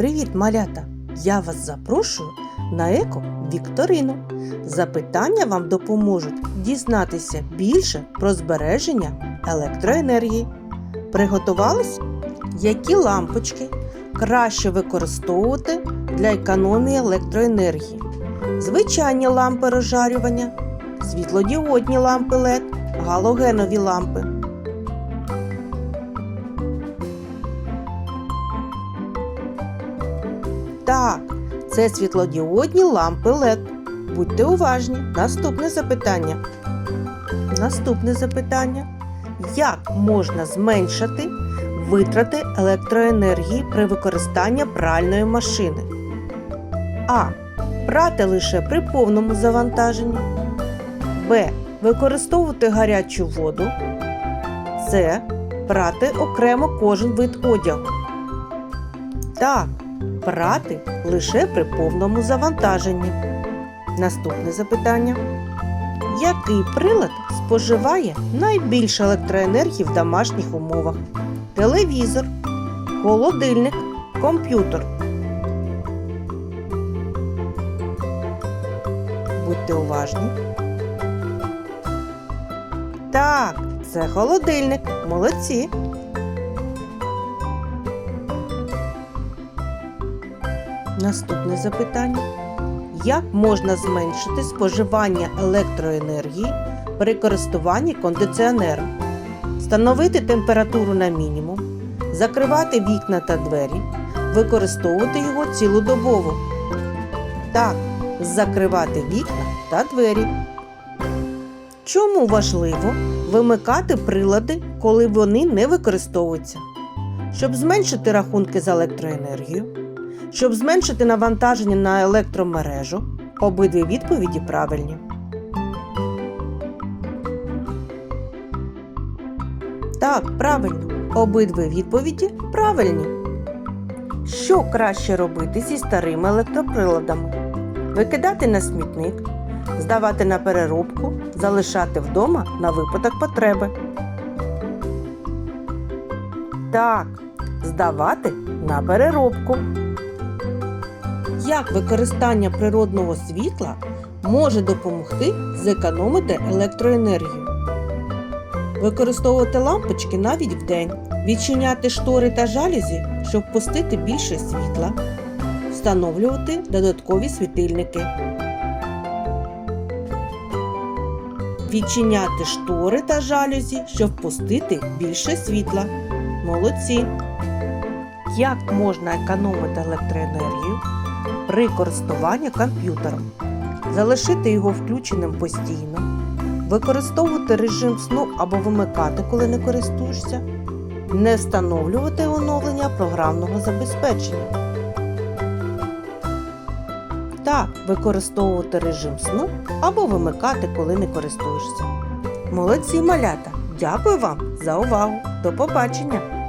Привіт, малята! Я вас запрошую на еко Вікторину. Запитання вам допоможуть дізнатися більше про збереження електроенергії. Приготувались? Які лампочки краще використовувати для економії електроенергії? Звичайні лампи розжарювання, світлодіодні лампи LED, галогенові лампи. Так, це світлодіодні лампи LED. Будьте уважні. Наступне запитання. Наступне запитання. Як можна зменшити витрати електроенергії при використанні пральної машини? А. Прати лише при повному завантаженні. Б. Використовувати гарячу воду. С. Прати окремо кожен вид одягу. Так, прати лише при повному завантаженні. Наступне запитання. Який прилад споживає найбільше електроенергії в домашніх умовах? Телевізор, холодильник, комп'ютер. Будьте уважні. Так, це холодильник. Молодці. Наступне запитання. Як можна зменшити споживання електроенергії при користуванні кондиціонером? Встановити температуру на мінімум, закривати вікна та двері, використовувати його цілодобово. Так, закривати вікна та двері. Чому важливо вимикати прилади, коли вони не використовуються? Щоб зменшити рахунки за електроенергію, щоб зменшити навантаження на електромережу. Обидві відповіді правильні. Так, правильно. Обидві відповіді правильні. Що краще робити зі старими електроприладами? Викидати на смітник, здавати на переробку, залишати вдома на випадок потреби. Так, здавати на переробку. Як використання природного світла може допомогти зекономити електроенергію? Використовувати лампочки навіть вдень, відчиняти штори та жалюзі, щоб пустити більше світла, встановлювати додаткові світильники. Відчиняти штори та жалюзі, щоб впустити більше світла. Молодці! Як можна економити електроенергію? При користуванні комп'ютером, залишити його включеним постійно, використовувати режим сну або вимикати, коли не користуєшся, не встановлювати оновлення програмного забезпечення. Та використовувати режим сну або вимикати, коли не користуєшся. Молодці малята! Дякую вам за увагу! До побачення!